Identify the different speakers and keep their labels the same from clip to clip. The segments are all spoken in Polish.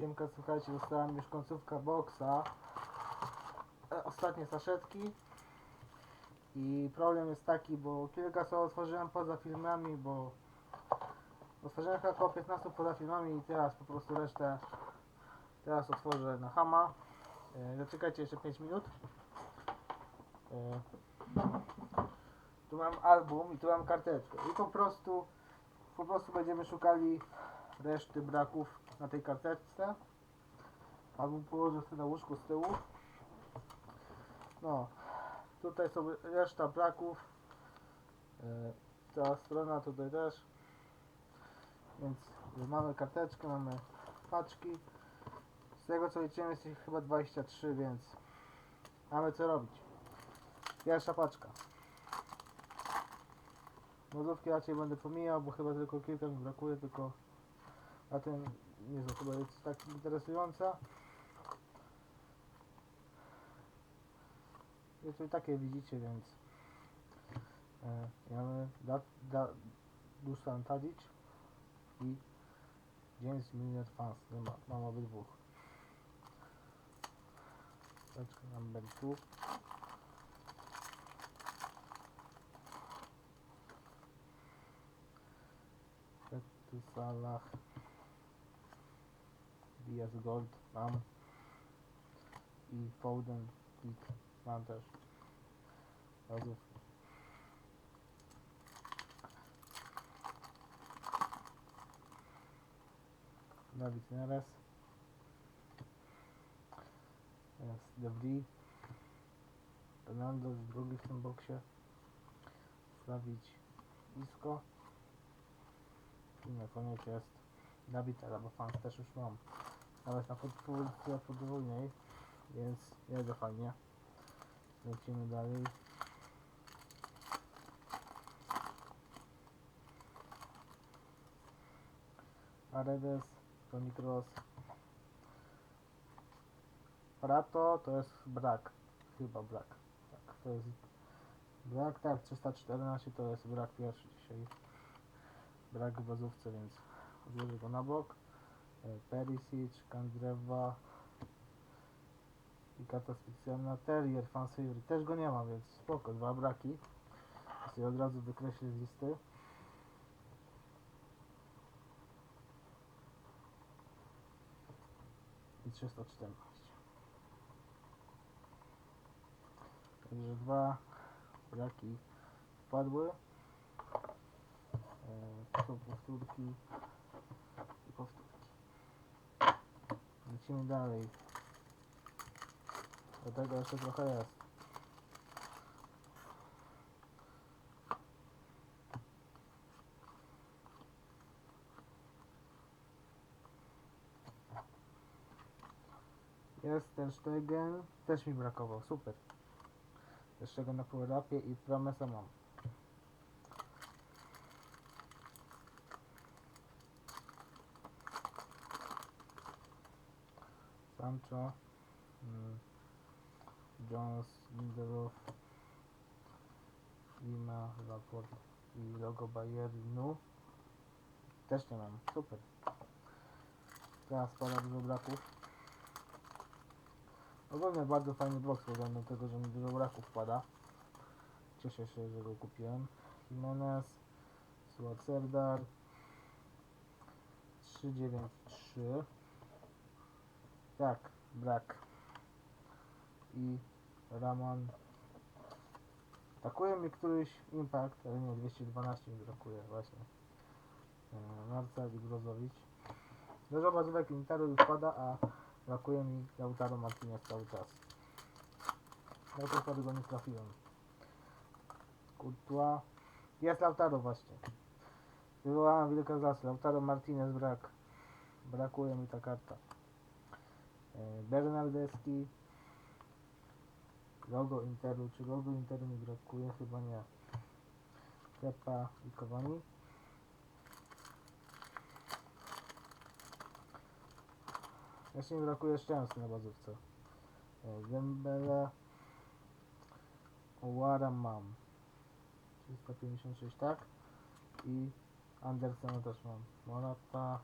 Speaker 1: Siemka, słuchajcie, dostałem już końcówka boksa. E, Ostatnie saszetki. I problem jest taki, bo kilka sobie otworzyłem poza filmami, bo otworzyłem chyba około 15 poza filmami i teraz po prostu resztę teraz otworzę na Hama. E, Zaczekajcie jeszcze 5 minut. E, Tu mam album i tu mam karteczkę. I po prostu po prostu będziemy szukali reszty braków na tej karteczce. Album położę sobie na łóżku z tyłu. No, tutaj są reszta braków. E, Ta strona tutaj też. Więc mamy karteczkę, mamy paczki. Z tego co liczyłem jest ich chyba 23, więc mamy co robić. Pierwsza paczka. Nodówki raczej będę pomijał, bo chyba tylko kilka mi brakuje, tylko na tym nie za chyba jest tak interesująca. Jest i takie widzicie, więc e, mamy da, da, Dusan Tadic i James Milner Fans. Nie ma, mam obydwóch. Paczka number 2. Tu Salah Diaz Gold mam i Foden Kit mam też. Razów. Dawid Neres jest De Vries. Fernando drugi w tym boksie. Slawić Isco i na koniec jest Dawid albo fans też już mam. Nawet na podwójnie podwójnej, więc jedzie fajnie. Lecimy dalej. Aredes, Toni Kroos. Prato to jest brak. Chyba brak. Tak, to jest brak, tak, 314 to jest brak pierwszy dzisiaj brak w bazówce, więc odłożę go na bok. E, Perisic, Kandrewa i karta specjalna Terrier Fan Favorite. Też go nie ma, więc spoko, dwa braki. To sobie od razu wykreślę z listy. I 314. Także dwa braki wpadły. E, są powtórki i powtórki. Lecimy dalej. Do tego jeszcze trochę jest. Jest ten Stegen, też mi brakował, super. Jeszcze go na power i promesa mam. Sancho, mm, Jones, Lindelof, Lima, Laporte i logo Bayernu. Też nie mam, super. Teraz spada dużo braków. Ogólnie bardzo fajny box względem tego, że mi dużo braków wpada. Cieszę się, że go kupiłem. Jimenez, Suat Serdar, 393. Tak, brak. I Ramon. Brakuje mi któryś Impact, ale nie, 212 mi brakuje właśnie. E, Marcel Grozowicz. Dużo bazówek Interu już pada, a brakuje mi Lautaro Martinez cały czas. Do tej pory go nie trafiłem. Courtois. Jest Lautaro właśnie. Wywołałem wielka zasług. Lautaro Martinez brak. Brakuje mi ta karta. E, Bernardeski, logo Interu, czy logo Interu mi brakuje? Chyba nie. Kepa i Kowani. Jeszcze mi brakuje szczęsny na bazówce. E, Dembele, Owara mam. 356, tak? I Andersena też mam. Morata,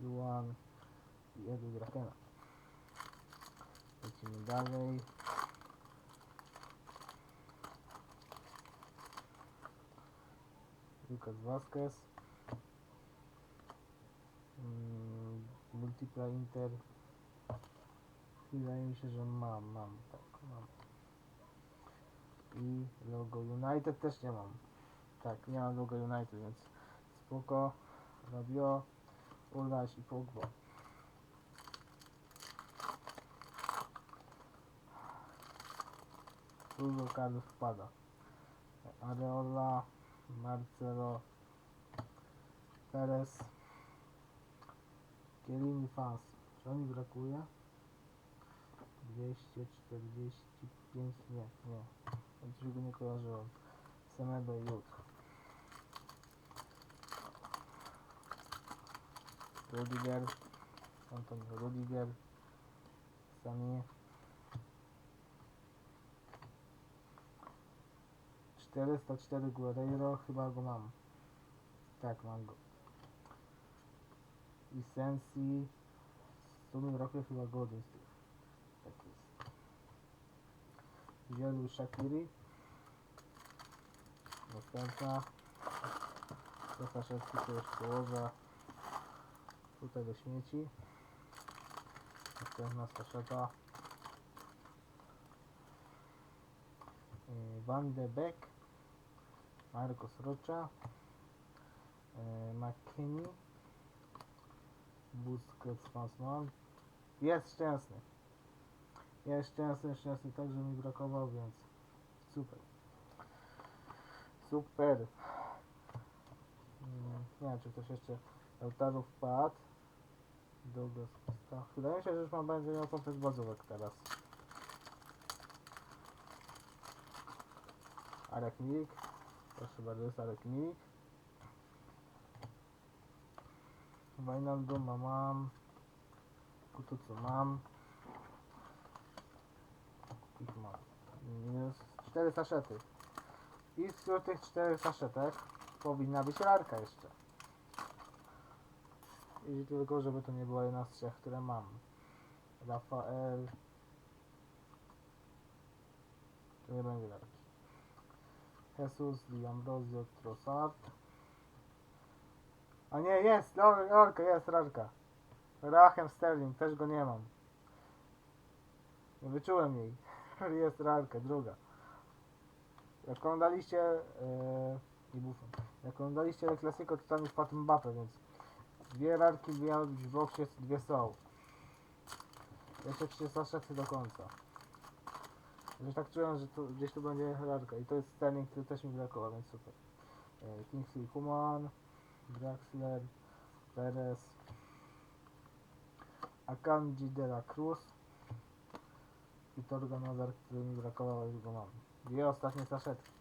Speaker 1: Juan, i Diego Drakena. Lecimy dalej. Lucas Vasquez. Mm, Multipla Inter. Wydaje mi się, że mam, mam, tak, mam. I logo United też nie mam. Tak, nie mam logo United, więc spoko. Rabio, Ulaś i Pogba. Dużo kadrów wpada. Areola, Marcelo, Perez, Kielini Fans. Czy mi brakuje? 245, nie, nie. Coś go nie kojarzyłem. Semedo i Jut. Rudiger, Anton Rudiger, Sami. 404 Guerreiro, chyba go mam. Tak, mam go. I Sensi, w sumie chyba Godin z tych. Tak jest. Wzięli Shakiri. Następna. To saszetki to już położę tutaj do śmieci. Następna saszeta. Van de Beek. Marcos Rocha. Yy, McKinney. Busquets Fasman. Jest szczęsny. Jest szczęsny, szczęsny tak, że mi brakował, więc super. Super. Mm, Nie wiem, czy ktoś jeszcze Lautaro wpadł. Douglas Costa. Wydaje mi się, że już mam będzie miał komplet bazówek teraz. Milik. Proszę bardzo, jest Arek Milik. Wijnaldum mam. Kutucu mam. Ich mam. Minus 4 saszety. I wśród tych czterech saszetek powinna być larka jeszcze. I tylko, żeby to nie była jedna z trzech, które mam. Rafael. To nie będzie larki. Jesus, Di Ambrosio, Trossard. A nie, jest! Lor- Lorka, jest larka. Rachem Sterling, też go nie mam. Nie wyczułem jej. jest larka, druga. Jak oglądaliście yy, i Buffon. Jak oglądaliście El Clasico, to tam już wpadł Mbappe, więc dwie rarki miały być w boksie, dwie są. Jeszcze trzy saszety do końca. Już tak czułem, że tu, gdzieś tu będzie rarka i to jest Sterling, który też mi brakował, więc super. Yy, Kingsley Coman, Draxler, Perez, Akanji de la Cruz i Torgan Nazar, który mi brakował, już go mam. Dwie ostatnie saszetki.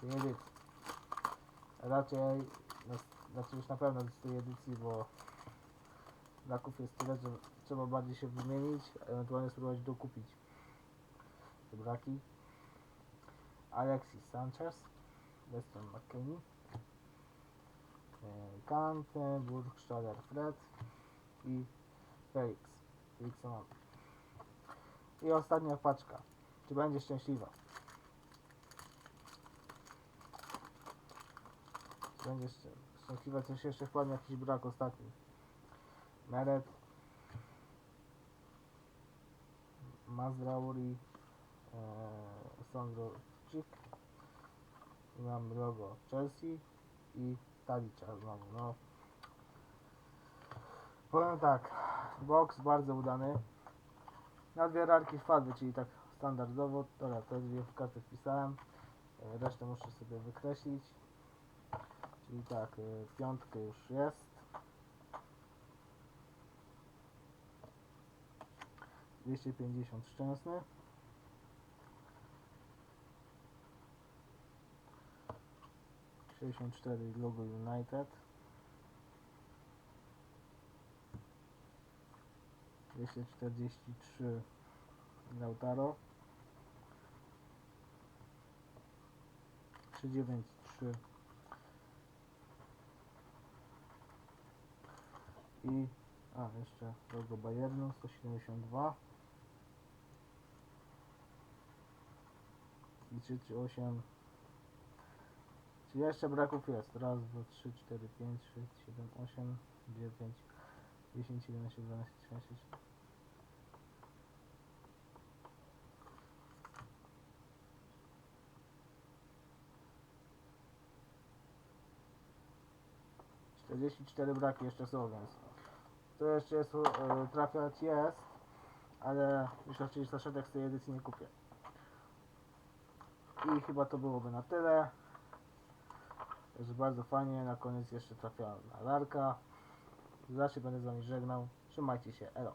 Speaker 1: Tej edycji. Raczej, no, znaczy już na pewno z tej edycji, bo braków jest tyle, że trzeba bardziej się wymienić, a ewentualnie spróbować dokupić braki. Alexis Sanchez, Weston McKinney, e, Kante, Burgstaller Fred i Felix. I ostatnia paczka. Czy będzie szczęśliwa? Czy będzie szczę- szczęśliwa? Coś jeszcze wpadnie jakiś brak ostatni. Meret. Mazrauri. E, Sandro mam logo Chelsea i Talicza znowu. No. Powiem tak. Box bardzo udany. Na dwie rarki wpadły, czyli tak standardowo. Dobra, te dwie w kartę wpisałem. E, Resztę muszę sobie wykreślić. Czyli tak, e, piątkę już jest. Dwieście pięćdziesiąt szczęsny. Sześćdziesiąt cztery logo United. Dwieście czterdzieści trzy Lautaro. 393 i A, jeszcze logo Bayernu 172. I 3, 3, 8. Czyli jeszcze braków jest. Raz, dwa, trzy, cztery, pięć, sześć, siedem, osiem, dziewięć, dziesięć, jedenaście, dwanaście, trzynaście. Czterdzieści cztery braki jeszcze są, więc to jeszcze jest, e, trafiać jest, ale już raczej saszetek z tej edycji nie kupię. I chyba to byłoby na tyle. Także bardzo fajnie, na koniec jeszcze trafiałem na Larka. Zawsze będę z wami żegnał. Trzymajcie się, elo.